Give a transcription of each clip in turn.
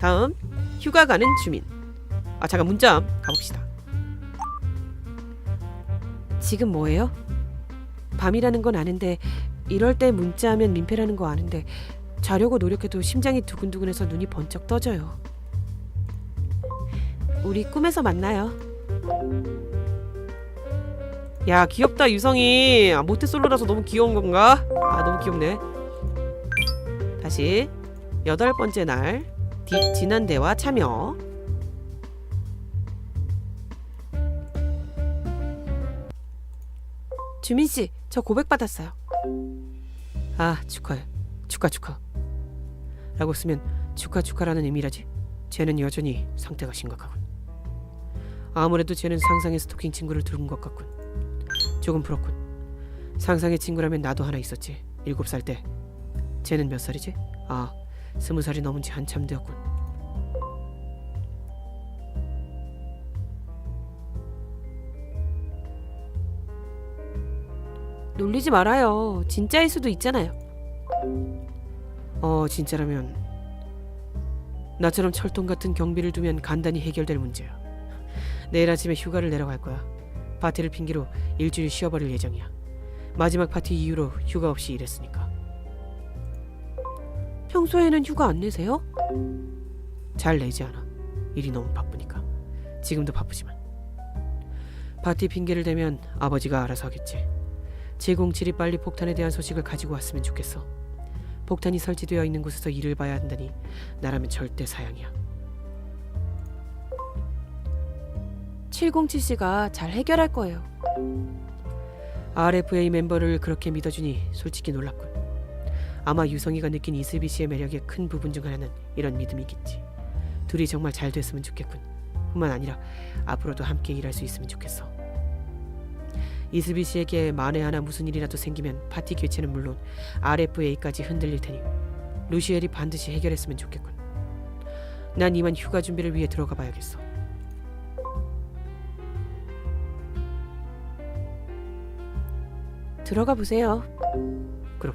다음 휴가 가는 주민. 아 잠깐 문자 가봅시다. 지금 뭐예요? 밤이라는 건 아는데 이럴 때 문자하면 민폐라는 거 아는데 자려고 노력해도 심장이 두근두근해서 눈이 번쩍 떠져요. 우리 꿈에서 만나요. 야 귀엽다 유성이 아, 모태솔로라서 너무 귀여운 건가? 아 너무 귀엽네. 다시 여덟 번째 날 디, 지난 대화 참여. 주민 씨, 저 고백 받았어요. 아 축하해, 축하 축하. 라고 쓰면 축하 축하라는 의미라지. 쟤는 여전히 상태가 심각하군. 아무래도 쟤는 상상의 스토킹 친구를 두른 것 같군. 조금 부럽군. 상상의 친구라면 나도 하나 있었지. 일곱 살 때. 쟤는 몇 살이지? 아, 스무 살이 넘은 지 한참 되었군. 놀리지 말아요. 진짜일 수도 있잖아요. 어, 진짜라면 나처럼 철통 같은 경비를 두면 간단히 해결될 문제야. 내일 아침에 휴가를 내려갈 거야. 파티를 핑계로 일주일 쉬어버릴 예정이야. 마지막 파티 이후로 휴가 없이 일했으니까. 평소에는 휴가 안 내세요? 잘 내지 않아. 일이 너무 바쁘니까. 지금도 바쁘지만. 파티 핑계를 대면 아버지가 알아서 하겠지. 제공칠이 빨리 폭탄에 대한 소식을 가지고 왔으면 좋겠어. 폭탄이 설치되어 있는 곳에서 일을 봐야 한다니 나라면 절대 사양이야. 707씨가 잘 해결할 거예요. RFA 멤버를 그렇게 믿어주니 솔직히 놀랍군. 아마 유성이가 느낀 이슬비 씨의 매력의 큰 부분 중 하나는 이런 믿음이겠지. 둘이 정말 잘 됐으면 좋겠군. 뿐만 아니라 앞으로도 함께 일할 수 있으면 좋겠어. 이슬비 씨에게 만에 하나 무슨 일이라도 생기면 파티 개최는 물론 RFA까지 흔들릴 테니 루시엘이 반드시 해결했으면 좋겠군. 난 이만 휴가 준비를 위해 들어가 봐야겠어. 들어가 보세요. 그럼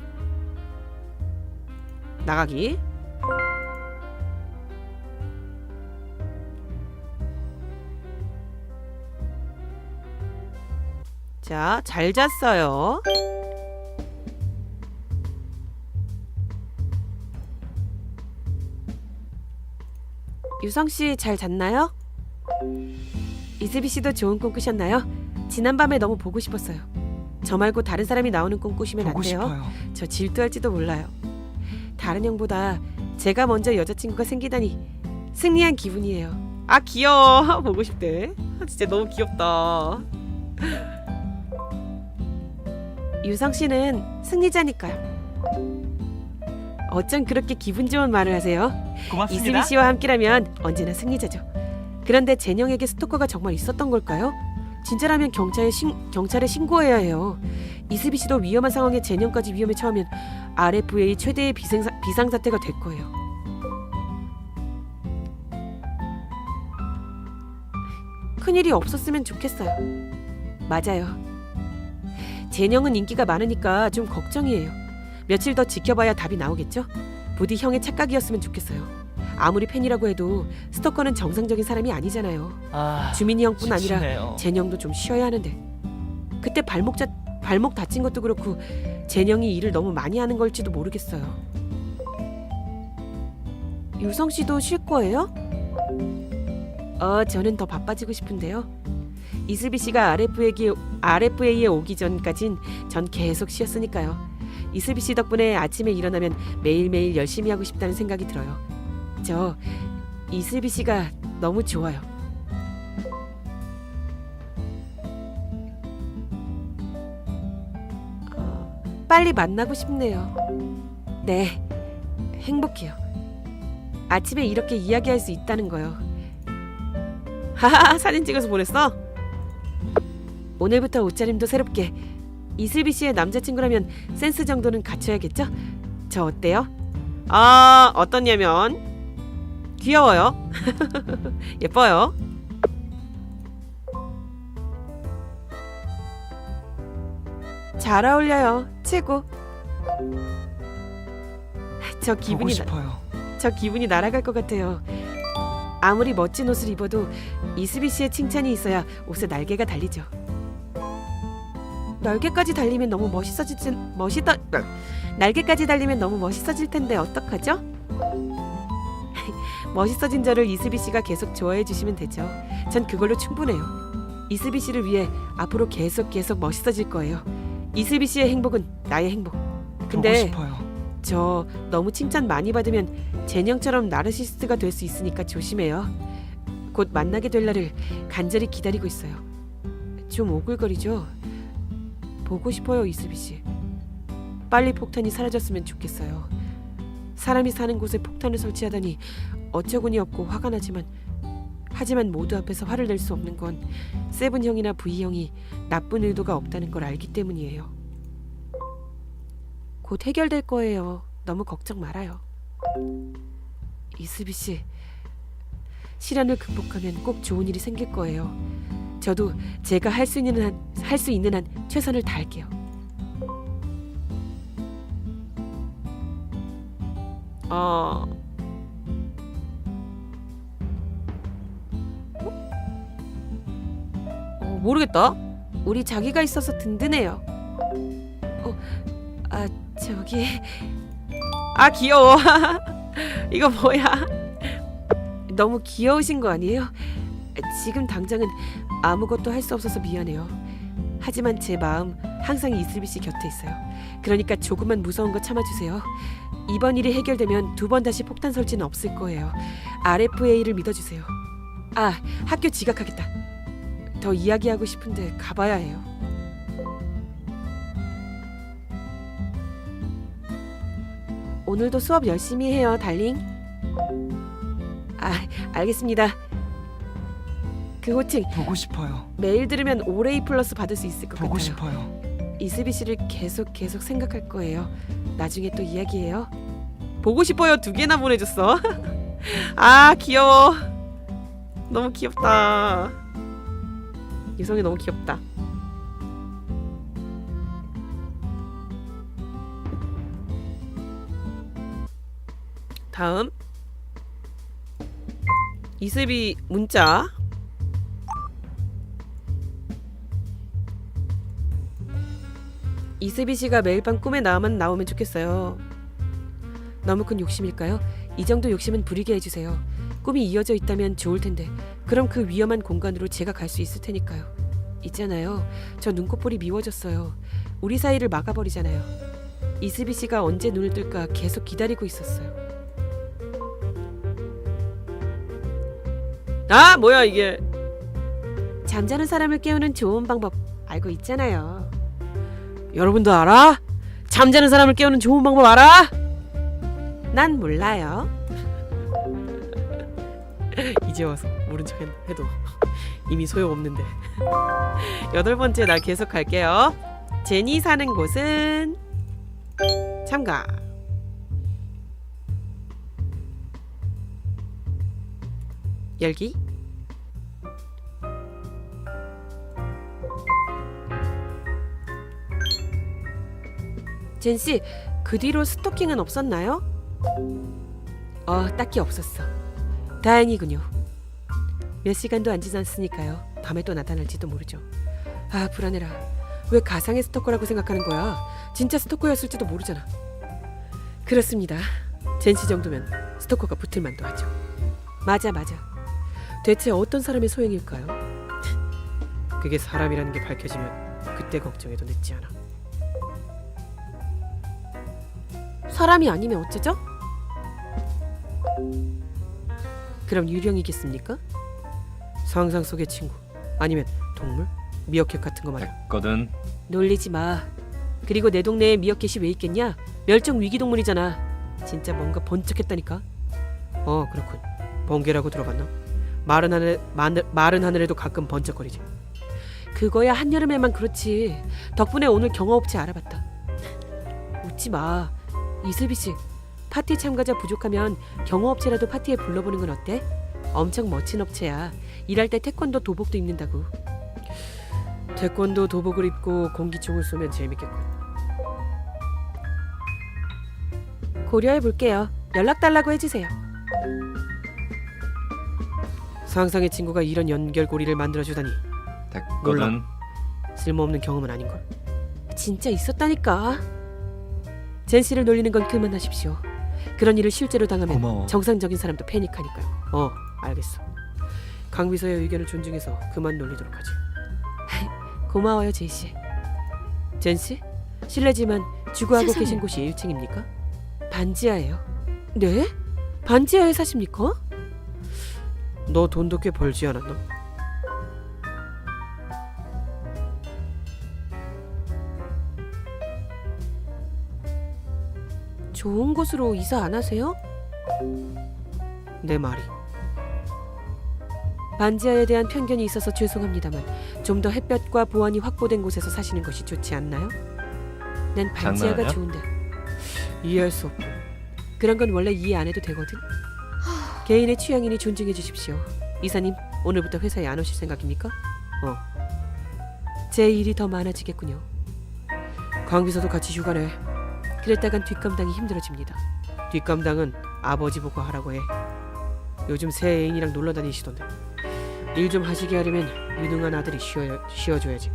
나가기. 자, 잘 잤어요. 유성 씨 잘 잤나요? 이슬비 씨도 좋은 꿈 꾸셨나요? 지난밤에 너무 보고 싶었어요. 저 말고 다른 사람이 나오는 꿈 꾸시면 안 보고 돼요. 싶어요. 저 질투할지도 몰라요. 다른 형보다 제가 먼저 여자친구가 생기다니 승리한 기분이에요. 아 귀여워. 보고 싶대. 아, 진짜 너무 귀엽다. 유성 씨는 승리자니까요. 어쩜 그렇게 기분 좋은 말을 하세요? 고맙습니다. 이슬비 씨와 함께라면 언제나 승리자죠. 그런데 제녕에게 스토커가 정말 있었던 걸까요? 진짜라면 경찰에 신, 경찰에 신고해야 해요. 이슬비 씨도 위험한 상황에 제녕까지 위험에 처하면 RFA 최대의 비생사, 비상사태가 될 거예요. 큰일이 없었으면 좋겠어요. 맞아요. 제녕은 인기가 많으니까 좀 걱정이에요. 며칠 더 지켜봐야 답이 나오겠죠? 부디 형의 착각이었으면 좋겠어요. 아무리 팬이라고 해도 스토커는 정상적인 사람이 아니잖아요. 아, 주민이 형뿐 아니라 지치네요. 제녕도 좀 쉬어야 하는데 그때 발목 자, 발목 다친 것도 그렇고 제녕이 일을 너무 많이 하는 걸지도 모르겠어요. 유성 씨도 쉴 거예요? 어, 저는 더 바빠지고 싶은데요. 이슬비 씨가 RFA에, RFA에 오기 전까진 전 계속 쉬었으니까요. 이슬비 씨 덕분에 아침에 일어나면 매일매일 열심히 하고 싶다는 생각이 들어요. 저 이슬비 씨가 너무 좋아요. 빨리 만나고 싶네요. 네, 행복해요. 아침에 이렇게 이야기할 수 있다는 거요. 하하, 사진 찍어서 보냈어? 오늘부터 옷차림도 새롭게. 이슬비 씨의 남자친구라면 센스 정도는 갖춰야겠죠? 저 어때요? 아, 어떻냐면 귀여워요. 예뻐요. 잘 어울려요. 최고. 저 보고 기분이 나, 싶어요. 저저 기분이 날아갈 것 같아요. 아무리 멋진 옷을 입어도 이수비 씨의 칭찬이 있어야 옷에 날개가 달리죠. 날개까지 달리면 너무 멋있어지지 멋있다 날개까지 달리면 너무 멋있어질 텐데 어떡하죠? 멋있어진 저를 이수비 씨가 계속 좋아해 주시면 되죠. 전 그걸로 충분해요. 이수비 씨를 위해 앞으로 계속 계속 멋있어질 거예요. 이수비 씨의 행복은 나의 행복. 근데. 저 너무 칭찬 많이 받으면 제형처럼 나르시스트가 될 수 있으니까 조심해요. 곧 만나게 될 날을 간절히 기다리고 있어요. 좀 오글거리죠? 보고 싶어요, 이수비 씨. 빨리 폭탄이 사라졌으면 좋겠어요. 사람이 사는 곳에 폭탄을 설치하다니 어처구니 없고 화가 나지만 하지만 모두 앞에서 화를 낼 수 없는 건 세븐 형이나 V 형이 나쁜 의도가 없다는 걸 알기 때문이에요. 곧 해결될 거예요. 너무 걱정 말아요. 이수비 씨, 시련을 극복하면 꼭 좋은 일이 생길 거예요. 저도 제가 할 수 있는 한 할 수 있는 한 최선을 다할게요. 어. 어, 모르겠다. 우리 자기가 있어서 든든해요. 어, 아 저기 아 귀여워 이거 뭐야 너무 귀여우신 거 아니에요? 지금 당장은 아무것도 할 수 없어서 미안해요. 하지만 제 마음 항상 이슬비 씨 곁에 있어요. 그러니까 조금만 무서운 거 참아주세요. 이번 일이 해결되면 두 번 다시 폭탄 설치는 없을 거예요. RFA를 믿어주세요. 아 학교 지각하겠다. 더 이야기하고 싶은데 가봐야 해요. 오늘도 수업 열심히 해요, 달링. 아, 알겠습니다. 그 호칭 보고 싶어요. 매일 들으면 오레이 플러스 받을 수 있을 것 보고 같아요. 싶어요. 이슬비 씨를 계속 계속 생각할 거예요. 나중에 또 이야기해요. 보고 싶어요. 두 개나 보내줬어. 아 귀여워. 너무 귀엽다. 유성이 너무 귀엽다. 다음 이슬비 문자 이슬비 씨가 매일 밤 꿈에 나만 나오면 좋겠어요. 너무 큰 욕심일까요? 이 정도 욕심은 부리게 해주세요. 꿈이 이어져 있다면 좋을 텐데 그럼 그 위험한 공간으로 제가 갈 수 있을 테니까요. 있잖아요. 저 눈꺼풀이 미워졌어요. 우리 사이를 막아버리잖아요. 이슬비 씨가 언제 눈을 뜰까 계속 기다리고 있었어요. 아 뭐야 이게 잠자는 사람을 깨우는 좋은 방법 알고 있잖아요. 여러분도 알아? 잠자는 사람을 깨우는 좋은 방법 알아? 난 몰라요. 이제 와서 모른 척 해도 이미 소용 없는데. 여덟 번째 날 계속 갈게요. 제니 사는 곳은 참가. 열기. 젠 씨, 그 뒤로 스토킹은 없었나요? 어, 딱히 없었어. 다행이군요. 몇 시간도 안 지났으니까요. 밤에 또 나타날지도 모르죠. 아, 불안해라. 왜 가상의 스토커라고 생각하는 거야? 진짜 스토커였을지도 모르잖아. 그렇습니다. 젠 씨 정도면 스토커가 붙을 만도 하죠. 맞아, 맞아. 대체 어떤 사람의 소행일까요? 그게 사람이라는 게 밝혀지면 그때 걱정해도 늦지 않아. 사람이 아니면 어쩌죠? 그럼 유령이겠습니까? 상상 속의 친구 아니면 동물? 미어캣 같은 거 말이야. 했거든. 놀리지 마. 그리고 내 동네에 미어캣이 왜 있겠냐? 멸종 위기 동물이잖아. 진짜 뭔가 번쩍했다니까. 어 그렇군. 번개라고 들어봤나? 마른 하늘 마늘, 마른 하늘에도 가끔 번쩍거리지. 그거야 한여름에만 그렇지. 덕분에 오늘 경화업체 알아봤다. 웃지 마. 이슬비 씨, 파티 참가자 부족하면 경호업체라도 파티에 불러보는 건 어때? 엄청 멋진 업체야. 일할 때 태권도 도복도 입는다고. 태권도 도복을 입고 공기총을 쏘면 재밌겠군. 고려해 볼게요. 연락 달라고 해주세요. 상상의 친구가 이런 연결고리를 만들어 주다니 됐거든. 쓸모없는 경험은 아닌 걸. 진짜 있었다니까. 젠 씨를 놀리는 건 그만하십시오. 그런 일을 실제로 당하면 고마워. 정상적인 사람도 패닉하니까요. 어, 알겠어. 강 비서의 의견을 존중해서 그만 놀리도록 하지. 고마워요, 제이 씨. 젠 씨, 실례지만 주거하고 세상에. 계신 곳이 1층입니까? 반지하예요. 네? 반지하에 사십니까? 너 돈도 꽤 벌지 않았나? 좋은 곳으로 이사 안 하세요? 내 말이. 반지하에 대한 편견이 있어서 죄송합니다만 좀 더 햇볕과 보안이 확보된 곳에서 사시는 것이 좋지 않나요? 난 반지하가 장난하냐? 좋은데 이해할 수 없고 그런 건 원래 이해 안 해도 되거든. 개인의 취향이니 존중해 주십시오. 이사님 오늘부터 회사에 안 오실 생각입니까? 어. 제 일이 더 많아지겠군요. 강 비서도 같이 휴가래. 그랬다간 뒷감당이 힘들어집니다. 뒷감당은 아버지 보고 하라고 해. 요즘 새 애인이랑 놀러 다니시던데. 일 좀 하시게 하려면 유능한 아들이 쉬어 쉬어줘야지.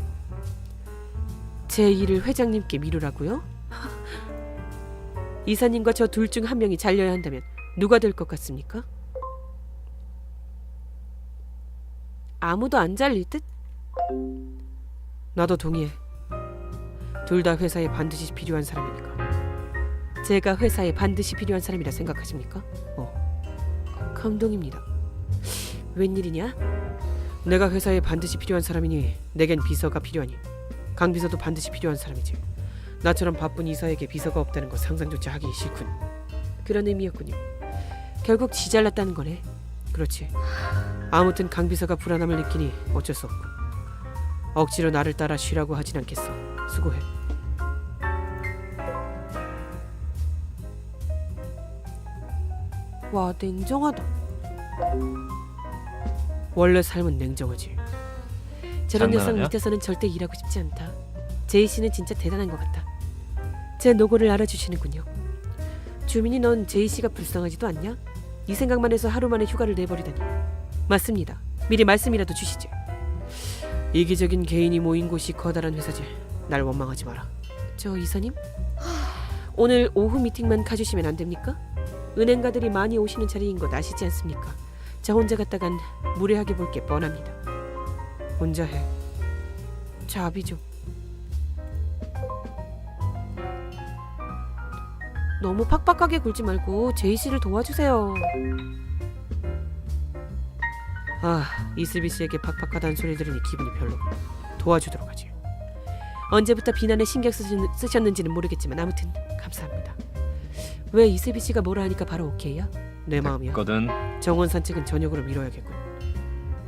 제 일을 회장님께 미루라고요? 이사님과 저 둘 중 한 명이 잘려야 한다면 누가 될 것 같습니까? 아무도 안 잘릴 듯? 나도 동의해. 둘 다 회사에 반드시 필요한 사람이니까. 제가 회사에 반드시 필요한 사람이라 생각하십니까? 어. 감동입니다. 웬일이냐? 내가 회사에 반드시 필요한 사람이니 내겐 비서가 필요하니 강 비서도 반드시 필요한 사람이지. 나처럼 바쁜 이사에게 비서가 없다는 거 상상조차 하기 싫군. 그런 의미였군요. 결국 지 잘났다는 거네. 그렇지. 아무튼 강 비서가 불안함을 느끼니 어쩔 수 없고 억지로 나를 따라 쉬라고 하진 않겠어. 수고해. 와 냉정하다. 원래 삶은 냉정하지. 저런 녀석 장난하냐? 밑에서는 절대 일하고 싶지 않다. 제이 씨는 진짜 대단한 것 같다. 제 노고를 알아주시는군요. 주민이 넌 제이 씨가 불쌍하지도 않냐? 이 생각만 해서 하루 만에 휴가를 내버리다니. 맞습니다. 미리 말씀이라도 주시지. 이기적인 개인이 모인 곳이 커다란 회사지. 날 원망하지 마라. 저 이사님? 오늘 오후 미팅만 가주시면 안 됩니까? 은행가들이 많이 오시는 자리인 것 아시지 않습니까? 저 혼자 갔다간 무례하게 볼 게 뻔합니다. 혼자 해. 자비 좀. 너무 팍팍하게 굴지 말고 제이 씨를 도와주세요. 아, 이슬비 씨에게 팍팍하다는 소리 들으니 기분이 별로. 도와주도록 하지. 언제부터 비난에 신경 쓰셨는지는 모르겠지만 아무튼 감사합니다. 왜 이슬비 씨가 뭐라 하니까 바로 오케이야? 내 마음이야. 됐거든. 정원 산책은 저녁으로 미뤄야겠군.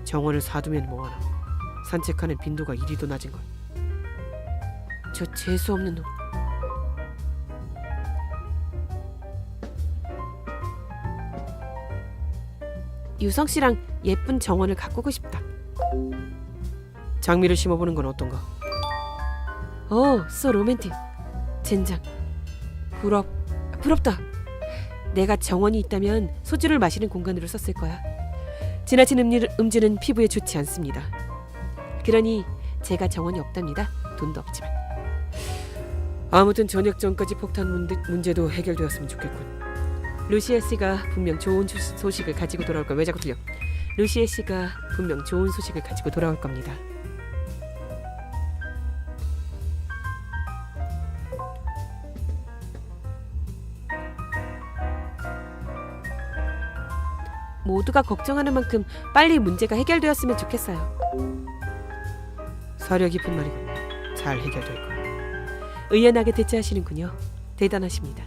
정원을 사두면 뭐하나. 산책하는 빈도가 이리도 낮은 걸. 저 재수 없는 놈. 유성 씨랑 예쁜 정원을 가꾸고 싶다. 장미를 심어보는 건 어떤가? 오, 소 로맨틱. 젠장. 부럽. 부럽다. 내가 정원이 있다면 소주를 마시는 공간으로 썼을 거야. 지나친 음료, 음주는 피부에 좋지 않습니다. 그러니 제가 정원이 없답니다. 돈도 없지만. 아무튼 저녁 전까지 폭탄 문제, 문제도 해결되었으면 좋겠군. 루시에 씨가 분명 좋은 주- 소식을 가지고 돌아올 걸왜 자꾸 들려? 루시에 씨가 분명 좋은 소식을 가지고 돌아올 겁니다. 모두가 걱정하는 만큼 빨리 문제가 해결되었으면 좋겠어요. 서려 깊은 말이군. 잘 해결될 거야. 의연하게 대처하시는군요. 대단하십니다.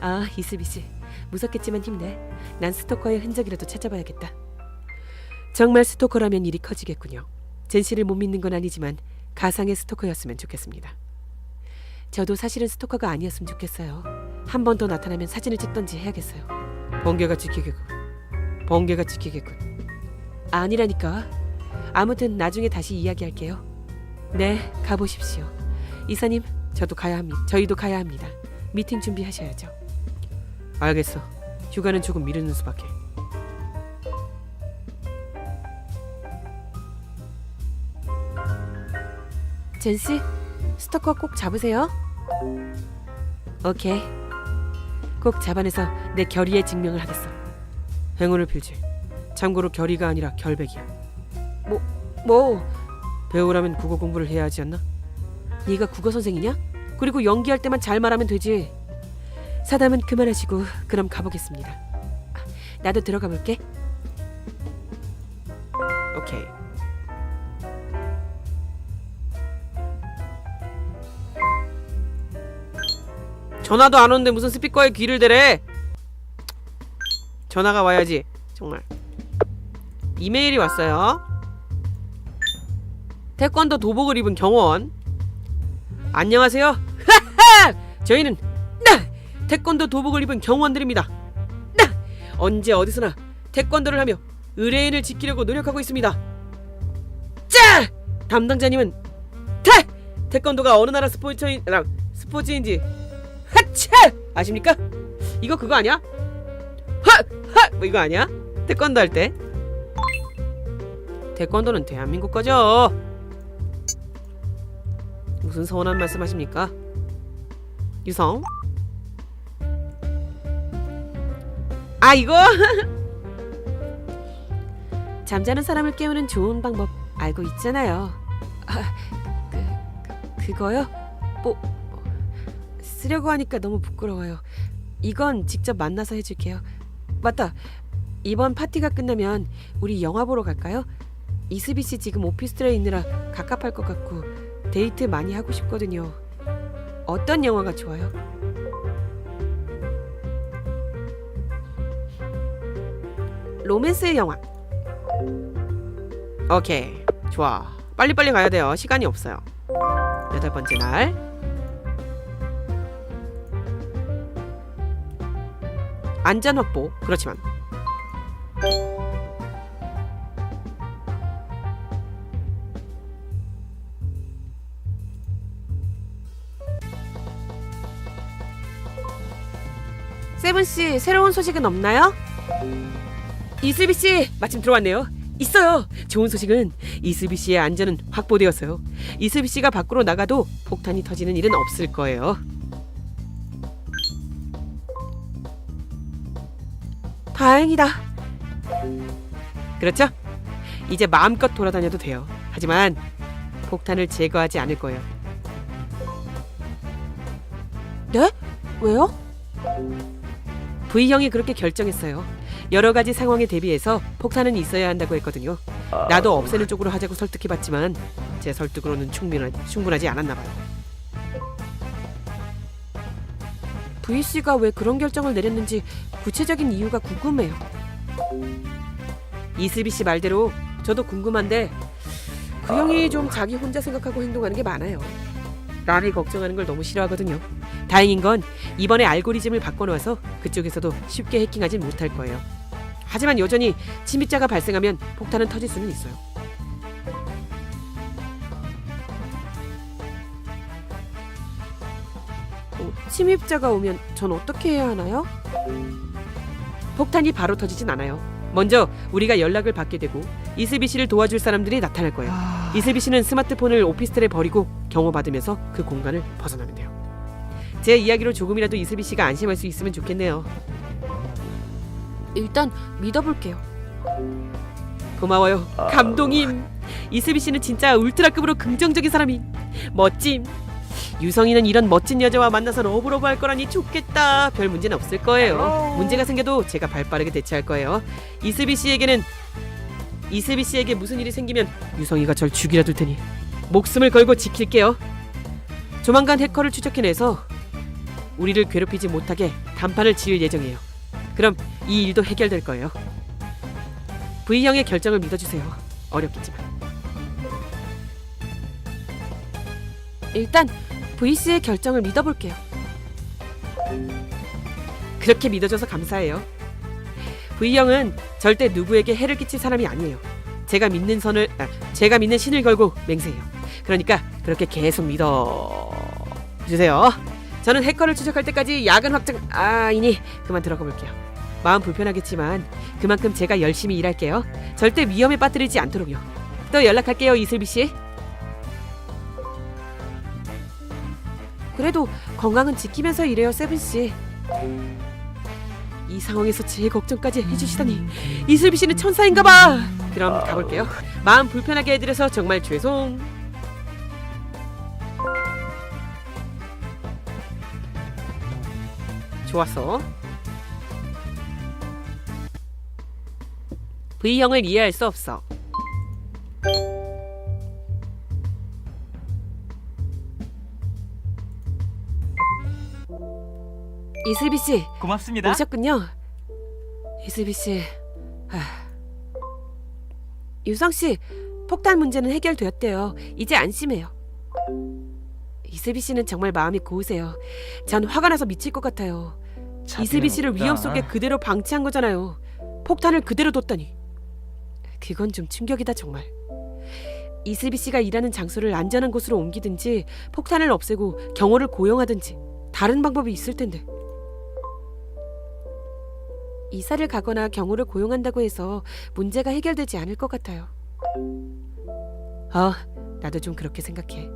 아, 이슬비 씨. 무섭겠지만 힘내. 난 스토커의 흔적이라도 찾아봐야겠다. 정말 스토커라면 일이 커지겠군요. 젠 씨를 못 믿는 건 아니지만 가상의 스토커였으면 좋겠습니다. 저도 사실은 스토커가 아니었으면 좋겠어요. 한 번 더 나타나면 사진을 찍던지 해야겠어요. 번개가 지키겠군. 번개가 지키겠군. 아니라니까. 아무튼 나중에 다시 이야기할게요. 네, 가보십시오. 이사님, 저도 가야 합니다. 저희도 가야 합니다. 미팅 준비하셔야죠. 알겠어. 휴가는 조금 미루는 수밖에. 젠씨, 스토커 꼭 잡으세요. 오케이. 꼭 잡아내서 내 결의에 증명을 하겠어. 행운을 빌지. 참고로 결의가 아니라 결백이야. 뭐, 뭐 배우라면 국어 공부를 해야 하지 않나? 네가 국어 선생이냐? 그리고 연기할 때만 잘 말하면 되지. 사담은 그만하시고 그럼 가보겠습니다. 아, 나도 들어가 볼게. 오케이. 전화도 안 오는데 무슨 스피커에 귀를 대래? 전화가 와야지. 정말. 이메일이 왔어요. 태권도 도복을 입은 경원. 안녕하세요. 저희는 나 태권도 도복을 입은 경원들입니다. 나 언제 어디서나 태권도를 하며 의뢰인을 지키려고 노력하고 있습니다. 짜 담당자님은 태 태권도가 어느 나라 스포츠인 아, 스포츠인지 하차 아십니까? 이거 그거 아니야? 하하 뭐 이거 아니야? 태권도 할 때. 태권도는 대한민국 거죠. 무슨 서운한 말씀하십니까? 유성? 아 이거 잠자는 사람을 깨우는 좋은 방법 알고 있잖아요. 아, 그, 그 그거요? 뭐 쓰려고 하니까 너무 부끄러워요. 이건 직접 만나서 해줄게요. 맞다. 이번 파티가 끝나면 우리 영화 보러 갈까요? 이스비 씨 지금 오피스텔에 있느라 갑갑할 것 같고 데이트 많이 하고 싶거든요. 어떤 영화가 좋아요? 로맨스 영화. 오케이. 좋아. 빨리빨리 가야 돼요. 시간이 없어요. 여덟 번째 날. 안전 확보. 그렇지만 세븐 씨 새로운 소식은 없나요? 이슬비 씨 마침 들어왔네요. 있어요. 좋은 소식은 이슬비 씨의 안전은 확보되었어요. 이슬비 씨가 밖으로 나가도 폭탄이 터지는 일은 없을 거예요. 다행이다. 그렇죠? 이제 마음껏 돌아다녀도 돼요. 하지만 폭탄을 제거하지 않을 거예요. 네? 왜요? V형이 그렇게 결정했어요. 여러 가지 상황에 대비해서 폭탄은 있어야 한다고 했거든요. 나도 없애는 쪽으로 하자고 설득해봤지만 제 설득으로는 충분하, 충분하지 않았나 봐요. V 씨가 왜 그런 결정을 내렸는지 구체적인 이유가 궁금해요. 이슬비 씨 말대로 저도 궁금한데 그 형이 좀 자기 혼자 생각하고 행동하는 게 많아요. 남이 걱정하는 걸 너무 싫어하거든요. 다행인 건 이번에 알고리즘을 바꿔놓아서 그쪽에서도 쉽게 해킹하진 못할 거예요. 하지만 여전히 침입자가 발생하면 폭탄은 터질 수는 있어요. 어, 침입자가 오면 전 어떻게 해야 하나요? 폭탄이 바로 터지진 않아요. 먼저 우리가 연락을 받게 되고 이슬비 씨를 도와줄 사람들이 나타날 거예요. 이슬비 씨는 스마트폰을 오피스텔에 버리고 경호받으면서 그 공간을 벗어나면 돼요. 제 이야기로 조금이라도 이슬비 씨가 안심할 수 있으면 좋겠네요. 일단 믿어볼게요. 고마워요. 감동임. 이슬비 씨는 진짜 울트라급으로 긍정적인 사람임. 멋짐. 유성이는 이런 멋진 여자와 만나서 러브러브 할 거라니 좋겠다. 별 문제는 없을 거예요. 문제가 생겨도 제가 발빠르게 대처할 거예요. 이슬비 씨에게는 이슬비 씨에게 무슨 일이 생기면 유성이가 절 죽이려 둘 테니 목숨을 걸고 지킬게요. 조만간 해커를 추적해내서 우리를 괴롭히지 못하게 단판을 지을 예정이에요. 그럼 이 일도 해결될 거예요. V형의 결정을 믿어주세요. 어렵겠지만. 일단 V씨의 결정을 믿어볼게요. 그렇게 믿어줘서 감사해요. V형은 절대 누구에게 해를 끼칠 사람이 아니에요. 제가 믿는 선을 아, 제가 믿는 신을 걸고 맹세해요. 그러니까 그렇게 계속 믿어 주세요. 저는 해커를 추적할 때까지 야근 확장 아이니 그만 들어가 볼게요. 마음 불편하겠지만 그만큼 제가 열심히 일할게요. 절대 위험에 빠뜨리지 않도록요. 또 연락할게요 이슬비 씨. 그래도 건강은 지키면서 일해요, 세븐 씨. 이 상황에서 제 걱정까지 해주시다니 이슬비 씨는 천사인가 봐. 그럼 가볼게요. 마음 불편하게 해드려서 정말 죄송. 좋았어. V형을 이해할 수 없어. 이슬비 씨 고맙습니다. 오셨군요. 이슬비 씨, 아... 유성 씨 폭탄 문제는 해결되었대요. 이제 안심해요. 이슬비 씨는 정말 마음이 고우세요. 전 화가 나서 미칠 것 같아요. 이슬비 씨를 위험 속에 그대로 방치한 거잖아요. 폭탄을 그대로 뒀다니. 그건 좀 충격이다 정말. 이슬비 씨가 일하는 장소를 안전한 곳으로 옮기든지 폭탄을 없애고 경호를 고용하든지 다른 방법이 있을 텐데. 이사를 가거나 경호를 고용한다고 해서 문제가 해결되지 않을 것 같아요. 아, 나도 좀 그렇게 생각해.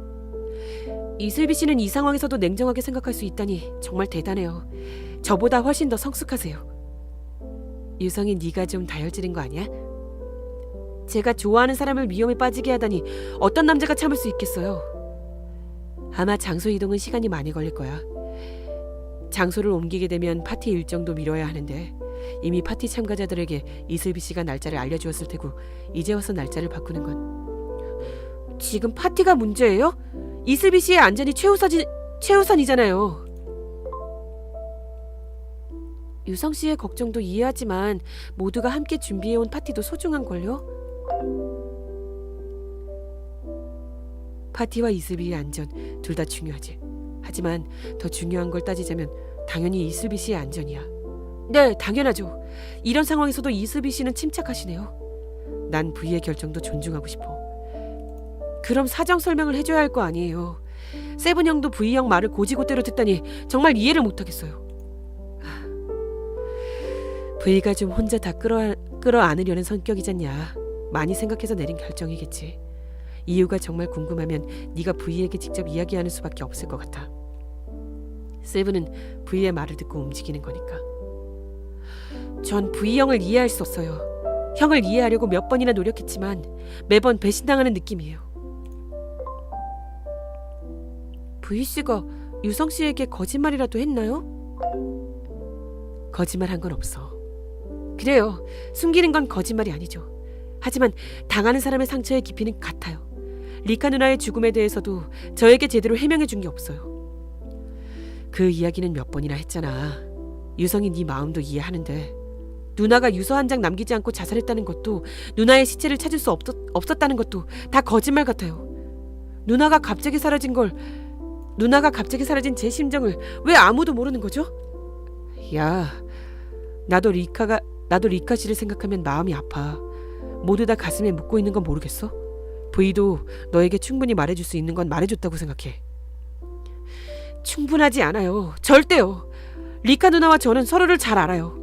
이슬비 씨는 이 상황에서도 냉정하게 생각할 수 있다니 정말 대단해요. 저보다 훨씬 더 성숙하세요. 유성이 네가 좀 다혈질인 거 아니야? 제가 좋아하는 사람을 위험에 빠지게 하다니 어떤 남자가 참을 수 있겠어요. 아마 장소 이동은 시간이 많이 걸릴 거야. 장소를 옮기게 되면 파티 일정도 미뤄야 하는데 이미 파티 참가자들에게 이슬비 씨가 날짜를 알려주었을 테고 이제 와서 날짜를 바꾸는 건 지금 파티가 문제예요? 이슬비 씨의 안전이 최우선이 최우선이잖아요. 유성 씨의 걱정도 이해하지만 모두가 함께 준비해온 파티도 소중한 걸요. 파티와 이슬비의 안전 둘 다 중요하지. 하지만 더 중요한 걸 따지자면 당연히 이슬비 씨의 안전이야. 네, 당연하죠. 이런 상황에서도 이슬비 씨는 침착하시네요. 난 V의 결정도 존중하고 싶어. 그럼 사정 설명을 해줘야 할 거 아니에요. 세븐 형도 V 형 말을 고지고대로 듣다니 정말 이해를 못하겠어요. 하, V가 좀 혼자 다 끌어 끌어안으려는 성격이잖냐. 많이 생각해서 내린 결정이겠지. 이유가 정말 궁금하면 네가 V에게 직접 이야기하는 수밖에 없을 것 같아. 세븐은 V의 말을 듣고 움직이는 거니까. 전 V 형을 이해할 수 없어요. 형을 이해하려고 몇 번이나 노력했지만 매번 배신당하는 느낌이에요. V 씨가 유성 씨에게 거짓말이라도 했나요? 거짓말한 건 없어. 그래요. 숨기는 건 거짓말이 아니죠. 하지만 당하는 사람의 상처의 깊이는 같아요. 리카 누나의 죽음에 대해서도 저에게 제대로 해명해 준 게 없어요. 그 이야기는 몇 번이나 했잖아. 유성이 네 마음도 이해하는데 누나가 유서 한 장 남기지 않고 자살했다는 것도 누나의 시체를 찾을 수 없었, 없었다는 것도 다 거짓말 같아요. 누나가 갑자기 사라진 걸 누나가 갑자기 사라진 제 심정을 왜 아무도 모르는 거죠? 야, 나도 리카가 나도 리카 씨를 생각하면 마음이 아파. 모두 다 가슴에 묻고 있는 건 모르겠어? 브이도 너에게 충분히 말해줄 수 있는 건 말해줬다고 생각해. 충분하지 않아요. 절대요. 리카 누나와 저는 서로를 잘 알아요.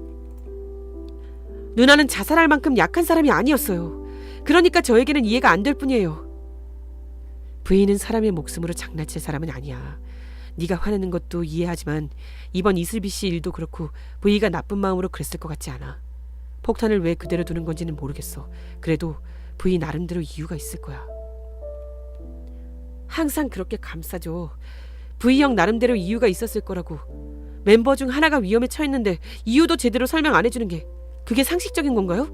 누나는 자살할 만큼 약한 사람이 아니었어요. 그러니까 저에게는 이해가 안 될 뿐이에요. 부인은 사람의 목숨으로 장난칠 사람은 아니야. 네가 화내는 것도 이해하지만 이번 이슬비 씨 일도 그렇고 부이가 나쁜 마음으로 그랬을 것 같지 않아. 폭탄을 왜 그대로 두는 건지는 모르겠어. 그래도 부이 나름대로 이유가 있을 거야. 항상 그렇게 감싸줘. 부이 형 나름대로 이유가 있었을 거라고. 멤버 중 하나가 위험에 처했는데 이유도 제대로 설명 안 해주는 게 그게 상식적인 건가요?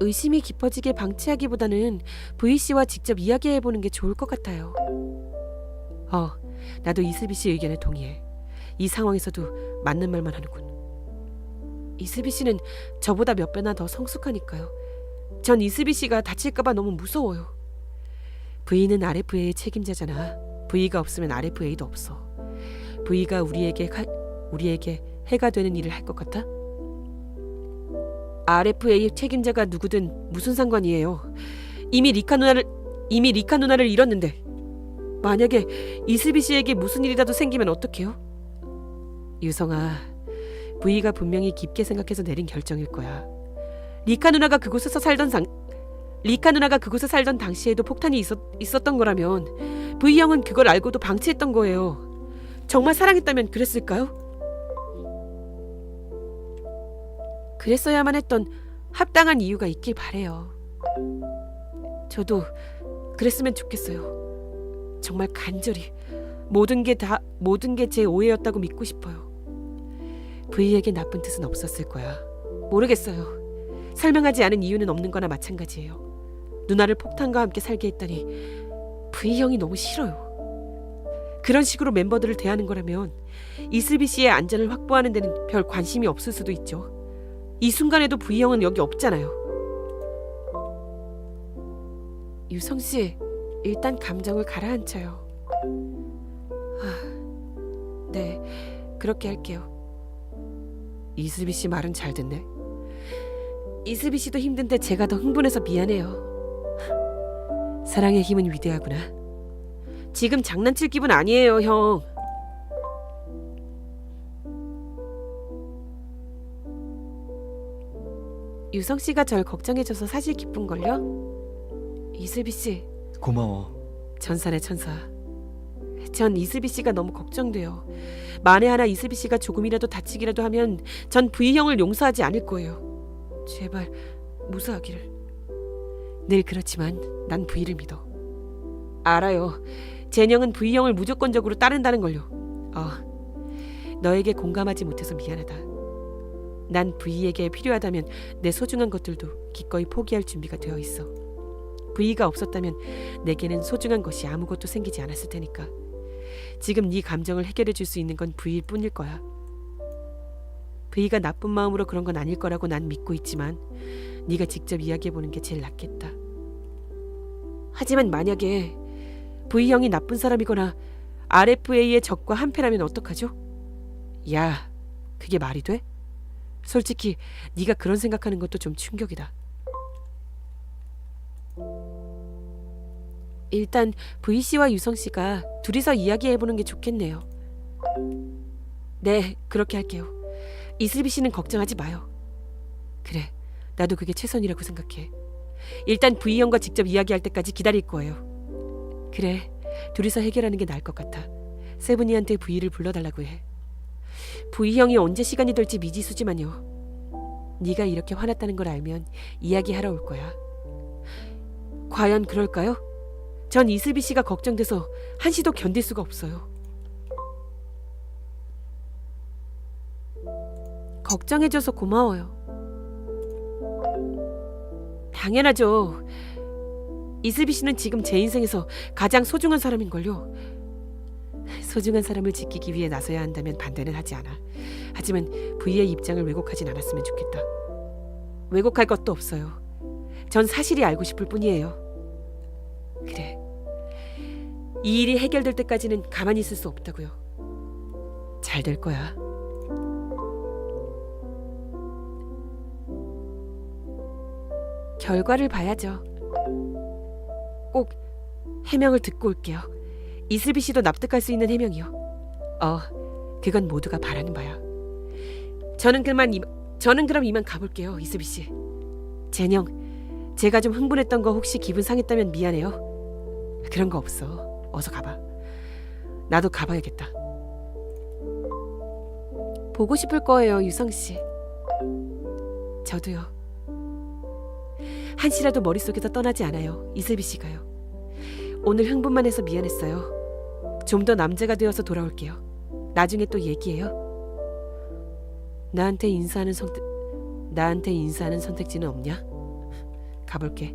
의심이 깊어지게 방치하기보다는 V 씨와 직접 이야기해 보는 게 좋을 것 같아요. 어, 나도 이슬비 씨 의견에 동의해. 이 상황에서도 맞는 말만 하는군. 이슬비 씨는 저보다 몇 배나 더 성숙하니까요. 전 이슬비 씨가 다칠까봐 너무 무서워요. V는 RFA의 책임자잖아. V가 없으면 RFA도 없어. V가 우리에게 가, 우리에게 해가 되는 일을 할 것 같아? RFA 책임자가 누구든 무슨 상관이에요. 이미 리카 누나를 이미 리카 누나를 잃었는데 만약에 이슬비 씨에게 무슨 일이라도 생기면 어떡해요? 유성아, V가 분명히 깊게 생각해서 내린 결정일 거야. 리카 누나가 그곳에서 살던 상 리카 누나가 그곳에 살던 당시에도 폭탄이 있었, 있었던 거라면 V 형은 그걸 알고도 방치했던 거예요. 정말 사랑했다면 그랬을까요? 그랬어야만 했던 합당한 이유가 있길 바래요. 저도 그랬으면 좋겠어요. 정말 간절히 모든 게 다 모든 게 제 오해였다고 믿고 싶어요. V에게 나쁜 뜻은 없었을 거야. 모르겠어요. 설명하지 않은 이유는 없는 거나 마찬가지예요. 누나를 폭탄과 함께 살게 했다니 V 형이 너무 싫어요. 그런 식으로 멤버들을 대하는 거라면 이슬비 씨의 안전을 확보하는 데는 별 관심이 없을 수도 있죠. 이 순간에도 V 형은 여기 없잖아요. 유성 씨, 일단 감정을 가라앉혀요. 아, 네, 그렇게 할게요. 이슬비 씨 말은 잘 듣네. 이슬비 씨도 힘든데 제가 더 흥분해서 미안해요. 사랑의 힘은 위대하구나. 지금 장난칠 기분 아니에요, 형. 유성 씨가 절 걱정해줘서 사실 기쁜 걸요. 이슬비 씨, 고마워. 전산의 천사. 전 이슬비 씨가 너무 걱정돼요. 만에 하나 이슬비 씨가 조금이라도 다치기라도 하면 전 V 형을 용서하지 않을 거예요. 제발 무사하기를. 늘 그렇지만 난 V를 믿어. 알아요. 젠영은 V 형을 무조건적으로 따른다는 걸요. 어. 너에게 공감하지 못해서 미안하다. 난 V에게 필요하다면 내 소중한 것들도 기꺼이 포기할 준비가 되어 있어. V가 없었다면 내게는 소중한 것이 아무것도 생기지 않았을 테니까. 지금 네 감정을 해결해 줄 수 있는 건 V일 뿐일 거야. V가 나쁜 마음으로 그런 건 아닐 거라고 난 믿고 있지만 네가 직접 이야기해 보는 게 제일 낫겠다. 하지만 만약에 V 형이 나쁜 사람이거나 RFA의 적과 한패라면 어떡하죠? 야, 그게 말이 돼? 솔직히 네가 그런 생각하는 것도 좀 충격이다. 일단 V 씨와 유성 씨가 둘이서 이야기해 보는 게 좋겠네요. 네, 그렇게 할게요. 이슬비 씨는 걱정하지 마요. 그래, 나도 그게 최선이라고 생각해. 일단 V 형과 직접 이야기할 때까지 기다릴 거예요. 그래, 둘이서 해결하는 게 나을 것 같아. 세븐이한테 V를 불러달라고 해. V 형이 언제 시간이 될지 미지수지만요. 네가 이렇게 화났다는 걸 알면 이야기하러 올 거야. 과연 그럴까요? 전 이슬비 씨가 걱정돼서 한시도 견딜 수가 없어요. 걱정해줘서 고마워요. 당연하죠. 이슬비 씨는 지금 제 인생에서 가장 소중한 사람인걸요. 소중한 사람을 지키기 위해 나서야 한다면 반대는 하지 않아. 하지만 V의 입장을 왜곡하진 않았으면 좋겠다. 왜곡할 것도 없어요. 전 사실이 알고 싶을 뿐이에요. 그래. 이 일이 해결될 때까지는 가만히 있을 수 없다고요. 잘 될 거야. 결과를 봐야죠. 꼭 해명을 듣고 올게요. 이슬비 씨도 납득할 수 있는 해명이요. 어, 그건 모두가 바라는 바야. 저는 그만 이, 저는 그럼 이만 가볼게요, 이슬비 씨. 젠영, 제가 좀 흥분했던 거 혹시 기분 상했다면 미안해요. 그런 거 없어. 어서 가봐. 나도 가봐야겠다. 보고 싶을 거예요, 유성 씨. 저도요. 한시라도 머릿속에서 떠나지 않아요. 이슬비 씨가요. 오늘 흥분만 해서 미안했어요. 좀 더 남자가 되어서 돌아올게요. 나중에 또 얘기해요. 나한테 인사하는 선택 나한테 인사하는 선택지는 없냐? 가볼게.